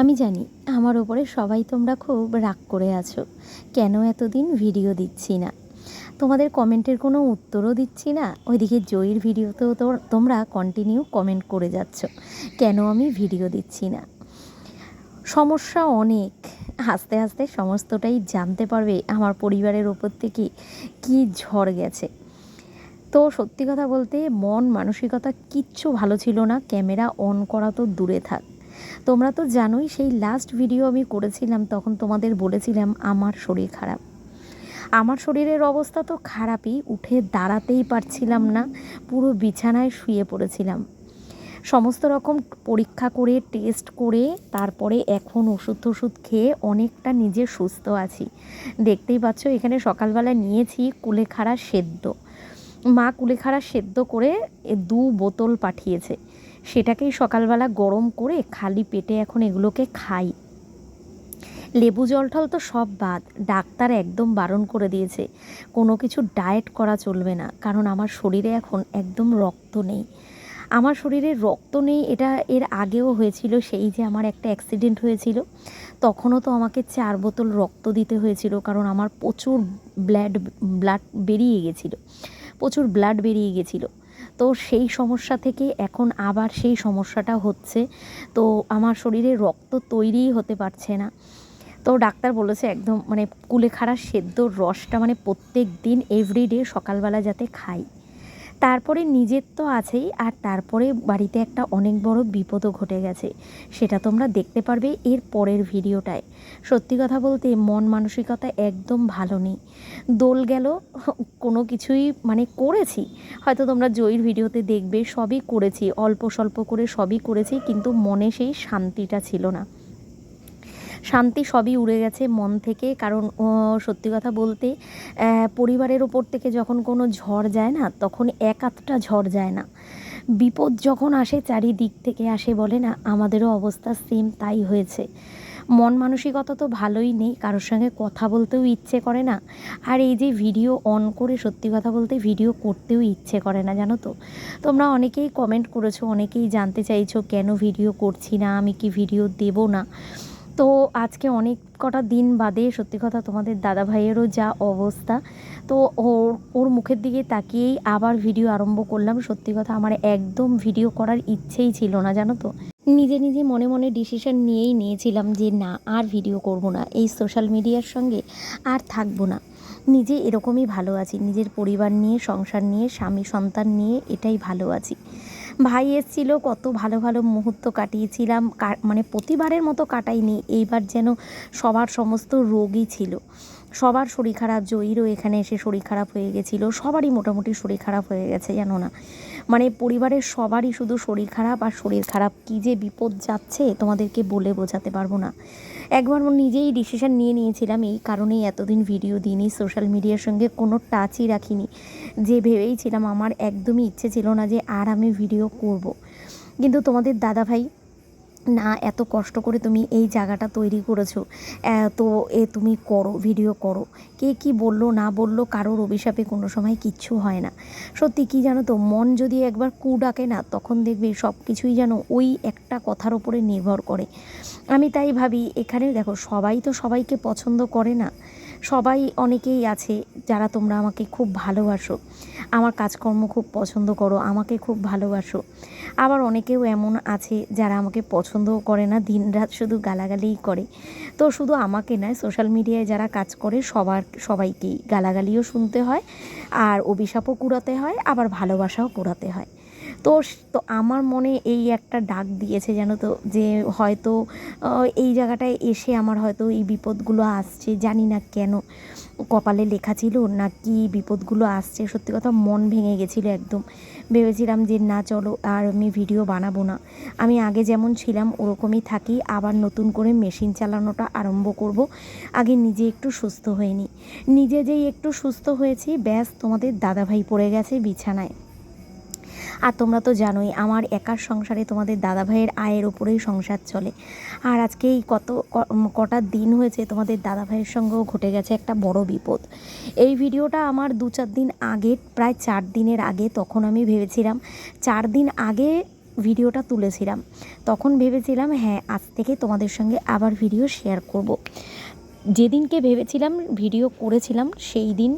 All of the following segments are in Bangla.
আমি জানি, আমার ওপরে সবাই তোমরা খুব রাগ করে আছো। কেন এতদিন ভিডিও দিচ্ছি না? তোমাদের কমেন্টের কোনো উত্তরও দিচ্ছি না। ওইদিকে জয়ীর ভিডিওতেও তো তোমরা কন্টিনিউ কমেন্ট করে যাচ্ছ, কেন আমি ভিডিও দিচ্ছি না? সমস্যা অনেক। আস্তে আস্তে সমস্তটাই জানতে পারবে আমার পরিবারের ওপর থেকে কী ঝড় গেছে। তো সত্যি কথা বলতে মন, মানসিকতা কিচ্ছু ভালো ছিল না। ক্যামেরা অন করা তো দূরে থাক। তোমরা তো জানোই, সেই লাস্ট ভিডিও আমি করেছিলাম, তখন তোমাদের বলেছিলাম আমার শরীর খারাপ। আমার শরীরের অবস্থা তো খারাপই, উঠে দাঁড়াতেই পারছিলাম না, পুরো বিছানায় শুয়ে পড়েছিলাম। সমস্ত রকম পরীক্ষা করে টেস্ট করে, তারপরে এখন ওষুধ টষুধ খেয়ে অনেকটা নিজে সুস্থ আছি। দেখতেই পাচ্ছ, এখানে সকালবেলা নিয়েছি কুলেখাড়া সেদ্ধ। মা কুলেখাড়া সেদ্ধ করে দু বোতল পাঠিয়েছে। সেটাকেই সকালবেলা গরম করে খালি পেটে এখন এগুলোকে খাই। লেবু জল টল তো সব বাদ, ডাক্তার একদম বারণ করে দিয়েছে, কোনো কিছু ডায়েট করা চলবে না, কারণ আমার শরীরে এখন একদম রক্ত নেই। আমার শরীরে রক্ত নেই, এটা এর আগেও হয়েছিল, সেই যে আমার একটা অ্যাক্সিডেন্ট হয়েছিল, তখনও তো আমাকে চার বোতল রক্ত দিতে হয়েছিল, কারণ আমার প্রচুর ব্লাড ব্লাড বেরিয়ে গেছিল, প্রচুর ব্লাড বেরিয়ে গেছিল। তো সেই সমস্যা থেকে এখন আবার সেই সমস্যাটা হচ্ছে। তো আমার শরীরে রক্ত তৈরিই হতে পারছে না। তো ডাক্তার বলেছে একদম মানে কুলেখাড়া সেদ্ধ রসটা মানে প্রত্যেক দিন এভরিডে সকালবেলা যাতে খাই। তারপরে নিজের তো আছেই, আর তারপরে বাড়িতে একটা অনেক বড় বিপদও ঘটে গেছে। সেটা তোমরা দেখতে পারবে এর পরের ভিডিওটায়। সত্যি কথা বলতে মন মানসিকতা একদম ভালো নেই। দোল গেল, কোনো কিছুই মানে করেছি। হয়তো তোমরা জয়ীর ভিডিওতে দেখবে, সবই করেছি, অল্প স্বল্প করে সবই করেছি, কিন্তু মনে সেই শান্তিটা ছিল না। শান্তি সবই উড়ে গেছে মন থেকে। কারণ সত্যি কথা বলতে পরিবারের ওপর থেকে যখন কোনো ঝড় যায় না, তখন এক আধটা ঝড় যায় না। বিপদ যখন আসে, চারিদিক থেকে আসে বলে না, আমাদেরও অবস্থা সেম তাই হয়েছে। মন মানসিকতা তো ভালোই নেই, কারোর সঙ্গে কথা বলতেও ইচ্ছে করে না। আর এই যে ভিডিও অন করে, সত্যি কথা বলতে ভিডিও করতেও ইচ্ছে করে না, জানো তো? তোমরা অনেকেই কমেন্ট করেছ, অনেকেই জানতে চাইছো, কেন ভিডিও করছি না, আমি কি ভিডিও দেব না? তো আজকে অনেক কটা দিন বাদে সত্যি কথা তোমাদের দাদা ভাইয়েরও যা অবস্থা, তো ওর ওর মুখের দিকে তাকিয়েই আবার ভিডিও আরম্ভ করলাম। সত্যি কথা আমার একদম ভিডিও করার ইচ্ছেই ছিল না, জানো তো? নিজে নিজে মনে মনে ডিসিশন নিয়েই নিয়েছিলাম যে না, আর ভিডিও করব না। এই সোশ্যাল মিডিয়ার সঙ্গে আর থাকব না। নিজে এরকমই ভালো আছি। নিজের পরিবার নিয়ে, সংসার নিয়ে স্বামী সন্তান নিয়ে এটাই ভালো আছি। ভাই এসেছিল, কত ভালো ভালো মুহূর্ত কাটিয়েছিলাম মানে প্রতিবারের মতো কাটাইনি, এইবার যেন সবার সমস্ত রোগই ছিল। সবার শরীর খারাপ, জয়ীরও এখানে এসে শরীর খারাপ হয়ে গেছিল, সবারই মোটামুটি শরীর খারাপ হয়ে গেছে, জানো না। মানে পরিবারের সবারই শুধু শরীর খারাপ আর শরীর খারাপ, কী যে বিপদ যাচ্ছে তোমাদেরকে বলে বোঝাতে পারব না। একবার নিজেই ডিসিশান নিয়ে নিয়েছিলাম, এই কারণেই এতদিন ভিডিও দিইনি সোশ্যাল মিডিয়ার সঙ্গে কোনো টাচই রাখিনি যে ভেবেইছিলাম আমার একদমই ইচ্ছে ছিল না যে আর আমি ভিডিও করব। কিন্তু তোমাদের দাদাভাই না, এত কষ্ট করে তুমি এই জায়গাটা তৈরি করেছ। তো এ তুমি করো ভিডিও করো। কে কি বলল, না বলল, কারোর অভিশাপে কোনো সময় কিচ্ছু হয় না। সত্যি কি জানো তো, মন যদি একবার কু ডাকে না, তখন দেখবে সব কিছুই যেন ওই একটা কথার ওপরে নির্ভর করে। আমি তাই ভাবি, এখানে দেখো, সবাই তো সবাইকে পছন্দ করে না। সবাই অনেকেই আছে যারা তোমরা আমাকে খুব ভালোবাসো। আমার কাজকর্ম খুব পছন্দ করো, আমাকে খুব ভালোবাসো। আবার অনেকেও এমন আছে যারা আমাকে পছন্দও করে না, দিনরাত শুধু গালাগালিই করে। তো শুধু আমাকে নয় সোশ্যাল মিডিয়ায় যারা কাজ করে সবার, সবাইকেই গালাগালিও শুনতে হয় আর অভিশাপও কুড়াতে হয়, আবার ভালোবাসাও কুড়াতে হয়। তো তো আমার মনে এই একটা ডাক দিয়েছে জানো তো, যে হয়তো এই জায়গাটায় এসে আমার হয়তো এই বিপদগুলো আসছে, জানি না কেন। কপালে লেখা ছিল না কি বিপদগুলো আসছে, সত্যি কথা মন ভেঙে গেছিল একদম। ভেবেছিলাম যে, না, চলো, আর আমি ভিডিও বানাবো না। আমি আগে যেমন ছিলাম, ওরকমই থাকি। আবার নতুন করে মেশিন চালানোটা আরম্ভ করব। আগে নিজে একটু সুস্থ হয়ে নিই নিজে যেই একটু সুস্থ হয়েছি, ব্যাস, তোমাদের দাদাভাই পড়ে গেছে বিছানায়। আর তোমরা তো জানোই, আমার একার সংসারে তোমাদের দাদাভাইয়ের আয়ের ওপরেই সংসার চলে। আর আজকে এই কত কটা দিন হয়েছে তোমাদের দাদাভাইয়ের সঙ্গেও ঘটে গেছে একটা বড় বিপদ। এই ভিডিওটা আমার দু চার দিন আগে, প্রায় চার দিনের আগে তখন আমি ভেবেছিলাম, চার দিন আগে ভিডিওটা তুলেছিলাম। তখন ভেবেছিলাম হ্যাঁ আজ থেকে তোমাদের সঙ্গে আবার ভিডিও শেয়ার করব। যেদিনকে ভেবেছিলাম ভিডিও করেছিলাম, সেই দিন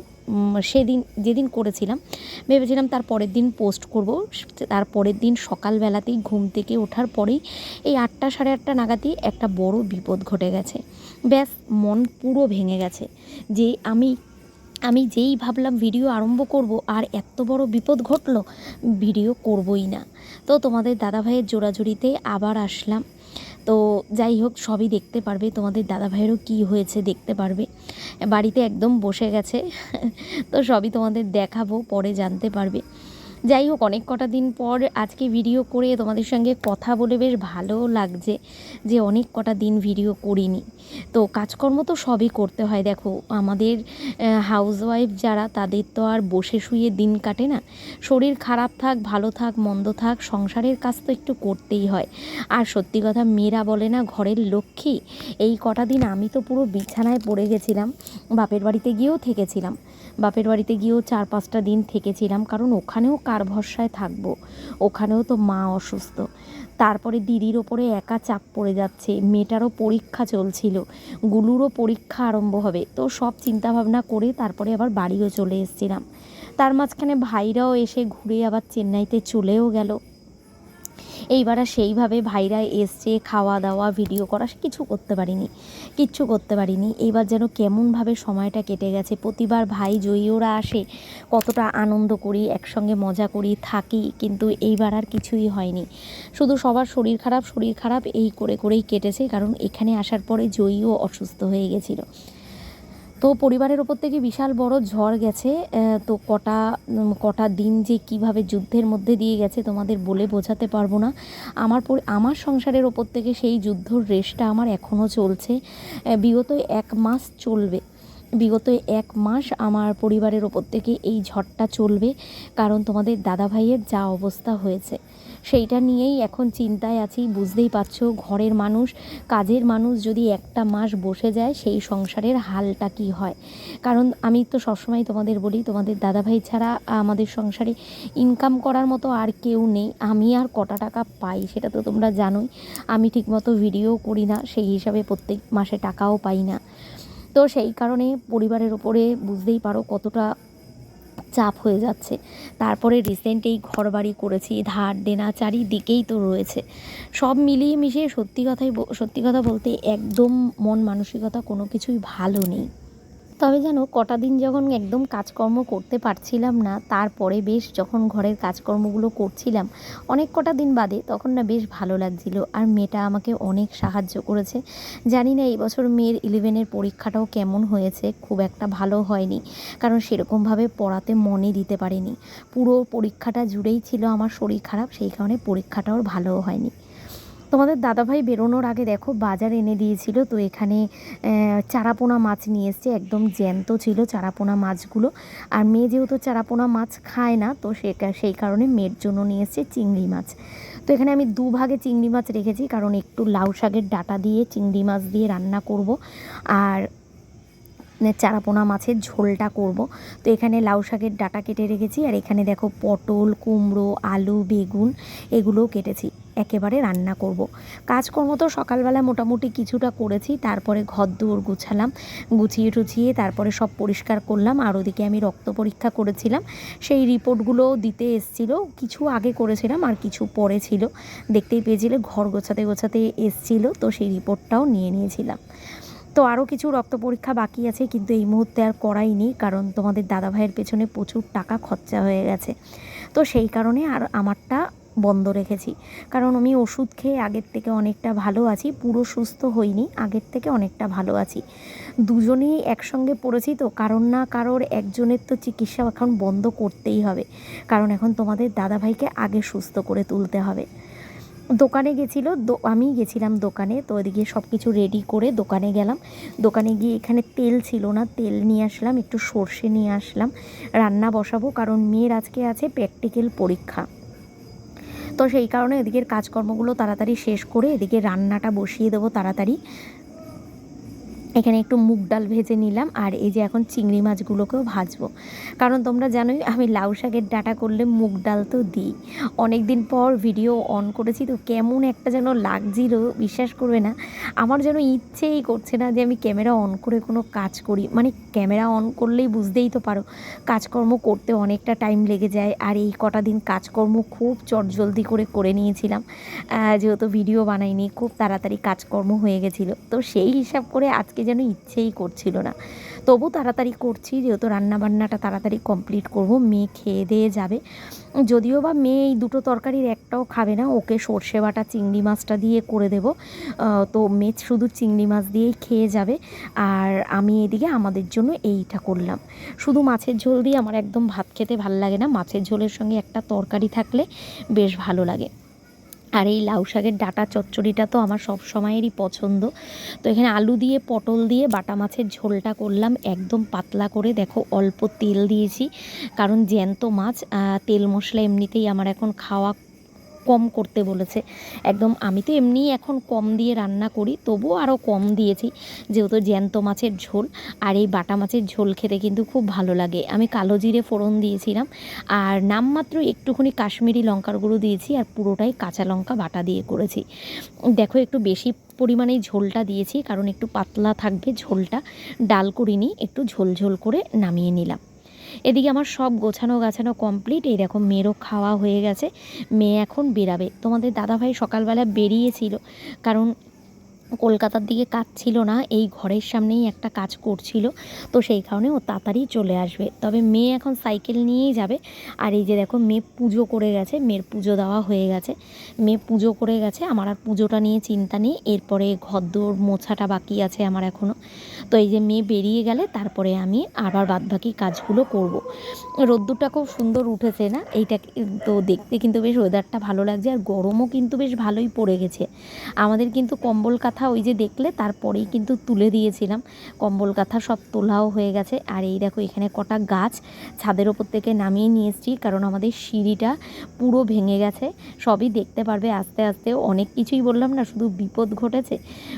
সেদিন, যেদিন করেছিলাম, ভেবেছিলাম তার পরের দিন পোস্ট করব। তার পরের দিন সকালবেলাতেই ঘুম থেকে ওঠার পরেই এই আটটা সাড়ে আটটা নাগাদই একটা বড় বিপদ ঘটে গেছে। ব্যাস, মন পুরো ভেঙে গেছে যে আমি আমি যেই ভাবলাম ভিডিও আরম্ভ করব আর এত বড় বিপদ ঘটলো ভিডিও করবই না। তো তোমাদের দাদাভাইয়ের জোড়াজুড়িতে আবার আসলাম। তো যাই হোক, সবই দেখতে পারবে। তোমাদের দাদাভাইয়েরও কী হয়েছে দেখতে পারবে। বাড়িতে একদম বসে গেছে। তো সবই তোমাদের দেখাবো, পরে জানতে পারবে। যাই হোক, অনেক কটা দিন পর আজকে ভিডিও করে তোমাদের সঙ্গে কথা বলে বেশ ভালো লাগছে যে অনেক কটা দিন ভিডিও করিনি। তো কাজকর্ম তো সবই করতে হয়। দেখো, আমাদের হাউসওয়াইফ যারা, তাদের তো আর বসে শুয়ে দিন কাটে না। শরীর খারাপ থাক, ভালো থাক, মন্দ থাক, সংসারের কাজ তো একটু করতেই হয়। আর সত্যি কথা, মেয়েরা বলে না, ঘরের লক্ষ্মী। এই কটা দিন আমি তো পুরো বিছানায় পড়ে গেছিলাম, বাপের বাড়িতে গিয়েও থেকেছিলাম। বাপের বাড়িতে গিয়েও চার পাঁচটা দিন থেকেছিলাম, কারণ ওখানেও কার ভরসায় থাকব। ওখানেও তো মা অসুস্থ। তারপরে দিদির ওপরে একা চাপ পড়ে যাচ্ছে। মেয়েটারও পরীক্ষা চলছিল। গুলুরও পরীক্ষা আরম্ভ হবে। তো সব চিন্তাভাবনা করে তারপরে আবার বাড়িও চলে এসেছিলাম। তার মাঝখানে ভাইরাও এসে ঘুরে আবার চেন্নাইতে চলেও গেল। এইবার আর সেইভাবে ভাইরা এসছে খাওয়া দাওয়া ভিডিও করা কিছু করতে পারিনি, কিচ্ছু করতে পারিনি। এইবার যেন কেমনভাবে সময়টা কেটে গেছে, প্রতিবার ভাই জয়ী ওরা আসে, কতটা আনন্দ করি, একসঙ্গে মজা করি, থাকি, কিন্তু এইবার আর কিছুই হয়নি। শুধু সবার শরীর খারাপ শরীর খারাপ, এই করে করেই কেটেছে, কারণ এখানে আসার পরে জয়ীও অসুস্থ হয়ে গেছিল। তো পরিবারের ওপর থেকে বিশাল বড় ঝড় গেছে তো কটা কটা দিন যে কীভাবে যুদ্ধের মধ্যে দিয়ে গেছে তোমাদের বলে বোঝাতে পারব না। আমার আমার সংসারের ওপর থেকে সেই যুদ্ধর রেশটা আমার এখনও চলছে। বিগত এক মাস চলবে। বিগত এক মাস আমার পরিবারের ওপর থেকে এই ঝড়টা চলবে, কারণ তোমাদের দাদা ভাইয়ের যা অবস্থা হয়েছে। সেইটা নিয়েই এখন চিন্তায় আছি, বুঝতেই পারছ, ঘরের মানুষ, কাজের মানুষ যদি একটা মাস বসে যায়, সেই সংসারের হালটা কি হয়? কারণ আমি তো সবসময় তোমাদের বলি, তোমাদের দাদাভাই ছাড়া আমাদের সংসারে ইনকাম করার মতো আর কেউ নেই। আমি আর কটা টাকা পাই, সেটা তো তোমরা জানোই। আমি ঠিকমতো ভিডিও করি না, সেই হিসাবে প্রত্যেক মাসে টাকাও পাই না। তো সেই কারণে পরিবারের ওপরে বুঝতেই পারো কতটা চাপ হয়ে যাচ্ছে। তারপরে রিসেন্ট এই ঘর বাড়ি করেছি, ধার দেনা চারিদিকেই তো রয়েছে। সব মিলিয়ে মিশিয়ে সত্যি কথাই সত্যি কথা বলতে একদম মন মানসিকতা কোনো কিছুই ভালো নেই। তবে যেন কটা দিন যখন একদম কাজকর্ম করতে পারছিলাম না, তারপরে বেশ যখন ঘরের কাজকর্মগুলো করছিলাম, অনেক কটা দিন বাদে তখন না বেশ ভালো লাগছিল। আর মেয়েটা আমাকে অনেক সাহায্য করেছে। জানি না এই বছর মেয়ের ইলেভেনের পরীক্ষাটাও কেমন হয়েছে, খুব একটা ভালো হয়নি। কারণ সেরকমভাবে পড়াতে মনে দিতে পারিনি। পুরো পরীক্ষাটা জুড়েই ছিল আমার শরীর খারাপ, সেই কারণে পরীক্ষাটাও ভালো হয়নি। তোমাদের দাদাভাই বেরোনোর আগে দেখো বাজার এনে দিয়েছিল, তো এখানে চারাপোনা মাছ নিয়ে এসছে, একদম জ্যান্ত ছিল চারাপোনা মাছগুলো। আর মেয়ে যেহেতু চারাপোনা মাছ খায় না, তো সে, সেই কারণে মেয়ের জন্য নিয়ে এসছে চিংড়ি মাছ। তো এখানে আমি দুভাগে চিংড়ি মাছ রেখেছি, কারণ একটু লাউ শাকের ডাটা দিয়ে চিংড়ি মাছ দিয়ে রান্না করব। আর চারাপোনা মাছের ঝোলটা করব। তো এখানে লাউ শাকের ডাটা কেটে রেখেছি আর এখানে দেখো পটল, কুমড়ো, আলু, বেগুন এগুলোও কেটেছি। একেবারে রান্না করব। কাজকর্ম তো সকালবেলা মোটামুটি কিছুটা করেছি, তারপরে ঘর দুয়ার গুছালাম, গুছিয়ে টুছিয়ে তারপরে সব পরিষ্কার করলাম আর ওদিকে আমি রক্ত পরীক্ষা করেছিলাম। সেই রিপোর্টগুলো দিতে এসছিল, কিছু আগে করেছিলাম আর কিছু পরে ছিল। দেখতেই পেয়েছিলে, ঘর গোছাতে গোছাতে এসছিল, তো সেই রিপোর্টটাও নিয়ে নিয়েছিলাম। তো আরও কিছু রক্ত পরীক্ষা বাকি আছে, কিন্তু এই মুহূর্তে আর করাইনি কারণ তোমাদের দাদা ভাইয়ের পেছনে প্রচুর টাকা খরচা হয়ে গেছে। তো সেই কারণে আর আমারটা বন্ধ রেখেছি। কারণ আমি ওষুধ খেয়ে আগের থেকে অনেকটা ভালো আছি, পুরো সুস্থ হইনি, আগের থেকে অনেকটা ভালো আছি। দুজনেই একসঙ্গে পড়েছি তো, কারণ না কারোর একজনের তো চিকিৎসা এখন বন্ধ করতেই হবে। কারণ এখন তোমাদের দাদাভাইকে আগে সুস্থ করে তুলতে হবে। দোকানে গেছিল আমি গেছিলাম দোকানে, তো ওইদিকে সব কিছু রেডি করে দোকানে গেলাম। দোকানে গিয়ে এখানে তেল ছিল না, তেল নিয়ে আসলাম, একটু সর্ষে নিয়ে আসলাম, রান্না বসাবো, কারণ মেয়ের আজকে আছে প্র্যাকটিক্যাল পরীক্ষা। তো সেই কারণে এদিকের কাজকর্মগুলো তাড়াতাড়ি শেষ করে এদিকে রান্নাটা বসিয়ে দেবো তাড়াতাড়ি। এখানে একটু মুগ ডাল ভেজে নিলাম আর এই যে এখন চিংড়ি মাছগুলোকেও ভাজবো। কারণ তোমরা জানোই আমি লাউ শাকের ডাটা করলে মুগ ডাল তো দিই। অনেক দিন পর ভিডিও অন করেছি, তো কেমন একটা যেন লাগছিল, বিশ্বাস করবে না। আমার যেন ইচ্ছেই করছে না যে আমি ক্যামেরা অন করে কোনো কাজ করি। মানে ক্যামেরা অন করলেই বুঝতেই তো পারো, কাজকর্ম করতে অনেকটা টাইম লেগে যায়। আর এই কটা দিন কাজকর্ম খুব চটজলদি করে করে নিয়েছিলাম। যেহেতু ভিডিও বানাইনি, খুব তাড়াতাড়ি কাজকর্ম হয়ে গেছিল। তো সেই হিসাব করে আজকে যেন ইচ্ছেই করছিল না। তবু তাড়াতাড়ি করছি, যেহেতু রান্নাবান্নাটা তাড়াতাড়ি কমপ্লিট করব, মেয়ে খেয়ে দিয়ে যাবে। যদিও বা মেয়ে এই দুটো তরকারির একটাও খাবে না, ওকে সর্ষে বাটা চিংড়ি মাছটা দিয়ে করে দেবো। তো মেয়ে শুধু চিংড়ি মাছ দিয়েই খেয়ে যাবে, আর আমি এদিকে আমাদের জন্য এইটা করলাম। শুধু মাছের ঝোল দিয়ে আমার একদম ভাত খেতে ভালো লাগে না, মাছের ঝোলের সঙ্গে একটা তরকারি থাকলে বেশ ভালো লাগে। আর এই লাউ শাকের ডাটা চচ্চড়িটা তো আমার সব সময়েরই পছন্দ। তো এখানে আলু দিয়ে, পটল দিয়ে, বাটা মাছের ঝোলটা করলাম, একদম পাতলা করে। দেখো, অল্প তেল দিয়েছি, কারণ জ্যান্ত মাছ তেল মশলা এমনিতেই আমার এখন খাওয়া কম করতে বলেছে। একদম আমি তো এমনিই এখন কম দিয়ে রান্না করি, তবুও আরও কম দিয়েছি। যেহেতু জ্যান্ত মাছের ঝোল, আর এই বাটা মাছের ঝোল খেতে কিন্তু খুব ভালো লাগে। আমি কালো জিরে ফোড়ন দিয়েছিলাম, আর নামমাত্র একটুখানি কাশ্মীরি লঙ্কার গুঁড়ো দিয়েছি, আর পুরোটাই কাঁচা লঙ্কা বাটা দিয়ে করেছি। দেখো, একটু বেশি পরিমাণেই ঝোলটা দিয়েছি, কারণ একটু পাতলা থাকবে ঝোলটা। ডাল করিনি, একটু ঝোল ঝোল করে নামিয়ে নিলাম। এদিকে আমার সব গোছানো গাছানো কমপ্লিট এই দেখো, মেয়েরও খাওয়া হয়ে গেছে। মেয়ে এখন বেরাবে। তোমাদের দাদাভাই সকালবেলা বেরিয়েছিল, কারণ কলকাতার দিকে কাজ ছিল না, এই ঘরের সামনেই একটা কাজ করছিল, তো সেই কারণে ও তাড়াতাড়ি চলে আসবে। তবে মেয়ে এখন সাইকেল নিয়েই যাবে, আর এই যে দেখো মেয়ে পুজো করে গেছে, মেয়ের পুজো দেওয়া হয়ে গেছে। মেয়ে পুজো করে গেছে, আমার আর পুজোটা নিয়ে চিন্তা নেই, এরপরে ঘর ঘরদোর মোছাটা বাকি আছে আমার এখনও তো এই যে মেয়ে বেরিয়ে গেলে, তারপরে আমি আবার বাদবাকি কাজগুলো করব। রোদ্দুরটা খুব সুন্দর উঠেছে না, এইটা তো দেখতে কিন্তু বেশ ওয়েদারটা ভালো লাগছে, আর গরমও কিন্তু বেশ ভালোই পড়ে গেছে। আমাদের কিন্তু কম্বল কাঁথা ওই যে দেখলে, তারপরেই কিন্তু তুলে দিয়েছিলাম। কম্বল, কাঁথা সব তোলাও হয়ে গেছে। আর এই দেখো, এখানে কটা গাছ ছাদের ওপর থেকে নামিয়ে নিয়ে এসেছি, কারণ আমাদের সিঁড়িটা পুরো ভেঙে গেছে। সবই দেখতে পারবে আস্তে আস্তে। অনেক কিছুই বললাম না, শুধু বিপদ ঘটেছে।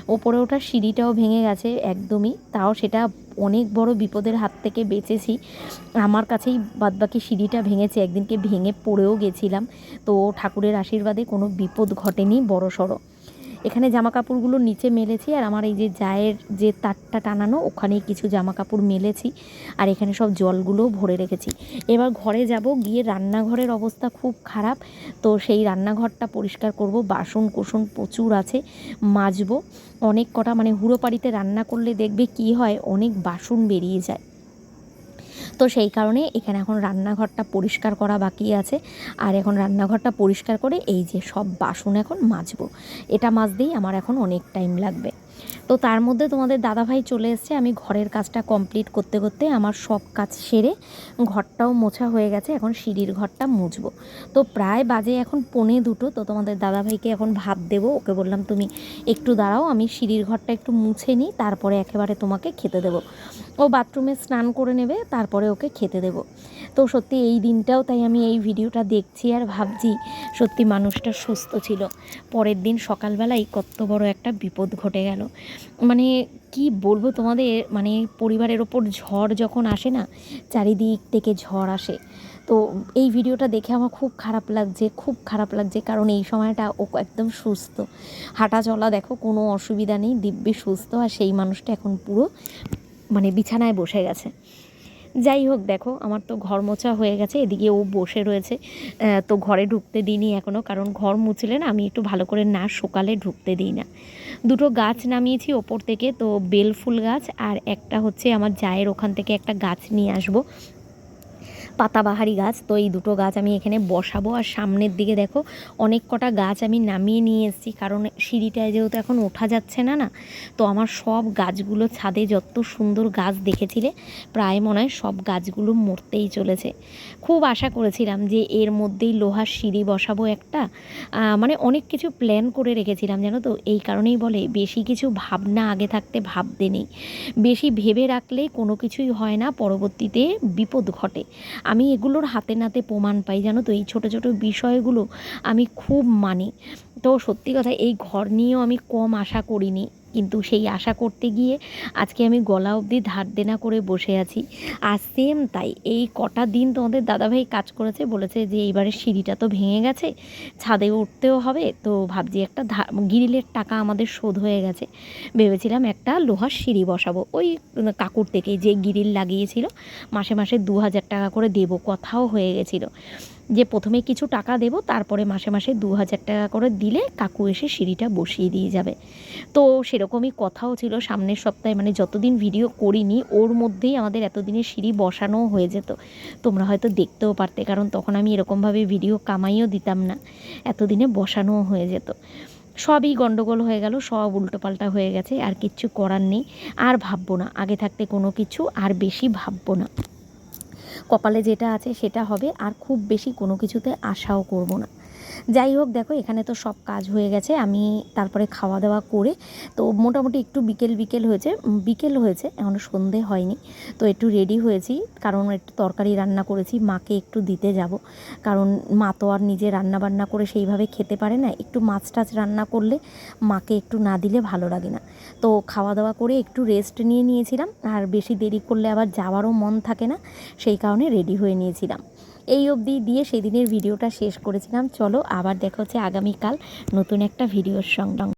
ওপরে ওঠা সিঁড়িটাও ভেঙে গেছে একদমই। তাও সেটা অনেক বড় বিপদের হাত থেকে বেঁচেছি। আমার কাছেই বাদবাকি সিঁড়িটা ভেঙেছে। একদিনকে ভেঙে পড়েও গেছিলাম। তো ঠাকুরের আশীর্বাদে কোনো বিপদ ঘটেনি বড় সড়ো এখানে জামা কাপড়গুলো নিচে মেলেছি আর আমার এই যে জায়ের যে তারটা টানানো, ওখানেই কিছু জামা কাপড় মেলেছি আর এখানে সব জলগুলোও ভরে রেখেছি। এবার ঘরে যাব, গিয়ে রান্নাঘরের অবস্থা খুব খারাপ, তো সেই রান্নাঘরটা পরিষ্কার করব বাসন কোসন প্রচুর আছে, মাজবো। অনেক কটা মানে হুড়ো পাড়িতে রান্না করলে দেখবে কি হয়, অনেক বাসন বেরিয়ে যায়। তো সেই কারণে এখানে এখন রান্নাঘরটা পরিষ্কার করা বাকি আছে। আর এখন রান্নাঘরটা পরিষ্কার করে এই যে সব বাসন এখন মাজবো। এটা মাজতেই আমার এখন অনেক টাইম লাগবে। তো তার মধ্যে তোমাদের দাদাভাই চলে এসছে। আমি ঘরের কাজটা কমপ্লিট করতে করতে আমার সব কাজ সেরে ঘরটাও মোছা হয়ে গেছে। এখন সিঁড়ির ঘরটা মুছবো। তো প্রায় বাজে এখন পৌনে দুটো। তো তোমাদের দাদাভাইকে এখন ভাত দেবো। ওকে বললাম, তুমি একটু দাঁড়াও, আমি সিঁড়ির ঘরটা একটু মুছে নিই, তারপরে একেবারে তোমাকে খেতে দেবো। ও বাথরুমে স্নান করে নেবে, তারপরে ওকে খেতে দেবো। তো সত্যি এই দিনটাও তাই আমি এই ভিডিওটা দেখছি আর ভাবছি সত্যি মানুষটা সুস্থ ছিল। পরের দিন সকালবেলায় কত বড় একটা বিপদ ঘটে গেল। মানে কি বলব তোমাদের মানে পরিবারের ওপর ঝড় যখন আসে না, চারিদিক থেকে ঝড় আসে। তো এই ভিডিওটা দেখে আমার খুব খারাপ লাগছে, খুব খারাপ লাগছে কারণ এই সময়টা ও একদম সুস্থ। হাঁটা চলা দেখো কোনো অসুবিধা নেই, দিব্যি সুস্থ আর সেই মানুষটা এখন পুরো মানে বিছানায় বসে গেছে। যাই হোক, দেখো, আমার তো ঘর মোছা হয়ে গেছে, এদিকে ও বসে রয়েছে। তো ঘরে ঢুকতে দিইনি এখনও কারণ ঘর মুছলে না আমি একটু ভালো করে না সকালে ঢুকতে দিই না। দুটো গাছ নামিয়েছি ওপর থেকে, তো বেলফুল গাছ, আর একটা হচ্ছে আমার জায়ের ওখান থেকে একটা গাছ নিয়ে আসব। পাতাবাহারি গাছ। তো এই দুটো গাছ আমি এখানে বসাবো। আর সামনের দিকে দেখো, অনেক কটা গাছ আমি নামিয়ে নিয়ে এসেছি। কারণ সিঁড়িটায় যেহেতু এখন ওঠা যাচ্ছে না না? তো আমার সব গাছগুলো ছাদে যত সুন্দর গাছ দেখেছিলে, প্রায় মনে হয় সব গাছগুলো মরতেই চলেছে। খুব আশা করেছিলাম যে এর মধ্যেই লোহার সিঁড়ি বসাবো একটা। মানে অনেক কিছু প্ল্যান করে রেখেছিলাম, জানো তো? এই কারণেই বলে, বেশি কিছু ভাবনা আগে থাকতে ভাবতে নেই। বেশি ভেবে রাখলে কোনো কিছুই হয় না, পরবর্তীতে বিপদ ঘটে। আমি এগুলোর হাতে নাতে প্রমাণ পাই, জানো তো? এই ছোটো ছোটো বিষয়গুলো আমি খুব মানি। তো সত্যি কথা, এই ঘর নিয়েও আমি কম আশা করিনি। কিন্তু সেই আশা করতে গিয়ে আজকে আমি গলা অবধি ধার দেনা করে বসে আছি। আর সেম তাই, এই কটা দিন তোমাদের দাদাভাই কাজ করেছে, বলেছে যে এইবারে সিঁড়িটা তো ভেঙে গেছে, ছাদে উঠতেও হবে, তো ভাবছি একটা গিরিলের টাকা আমাদের শোধ হয়ে গেছে। ভেবেছিলাম একটা লোহার সিঁড়ি বসাবো, ওই কাকুর থেকে যে গিরিল লাগিয়েছিল, মাসে মাসে দু হাজার টাকা করে দেবো, কথাও হয়ে গেছিল। যে প্রথমে কিছু টাকা দেবো, তারপরে মাসে মাসে দু হাজার টাকা করে দিলে কাকু এসে সিঁড়িটা বসিয়ে দিয়ে যাবে। তো সেরকমই কথাও ছিল সামনের সপ্তাহে মানে যতদিন ভিডিও করিনি, ওর মধ্যেই আমাদের এতদিনের সিঁড়ি বসানোও হয়ে যেত। তোমরা হয়তো দেখতেও পারতে, কারণ তখন আমি এরকমভাবে ভিডিও কামাইও দিতাম না। এতদিনে বসানোও হয়ে যেত। সবই গন্ডগোল হয়ে গেল, সব উল্টোপাল্টা হয়ে গেছে, আর কিচ্ছু করার নেই। আর ভাববো না, আগে থাকতে কোনো কিছু, আর বেশি ভাববো না। কপালে যেটা আছে সেটা হবে আর খুব বেশি কোনো কিছুতে আশাও করব না। যাই হোক, দেখো, এখানে তো সব কাজ হয়ে গেছে। আমি তারপরে খাওয়া দাওয়া করে, তো মোটামুটি একটু বিকেল বিকেল হয়েছে। বিকেল হয়েছে এখনও সন্ধে হয়নি। তো একটু রেডি হয়েছি, কারণ একটু তরকারি রান্না করেছি, মাকে একটু দিতে যাব। কারণ মা তো আর নিজে রান্না বান্না করে সেইভাবে খেতে পারে না। একটু মাছ টাছ রান্না করলে মাকে একটু না দিলে ভালো লাগে না। তো খাওয়া দাওয়া করে একটু রেস্ট নিয়ে নিয়েছিলাম। আর বেশি দেরি করলে আবার যাওয়ারও মন থাকে না, সেই কারণে রেডি হয়ে নিয়েছিলাম। এই অবধি দিয়ে সেদিনের ভিডিওটা শেষ করেছিলাম। চলো আবার দেখা হচ্ছে আগামীকাল নতুন একটা ভিডিওর সঙ্গে।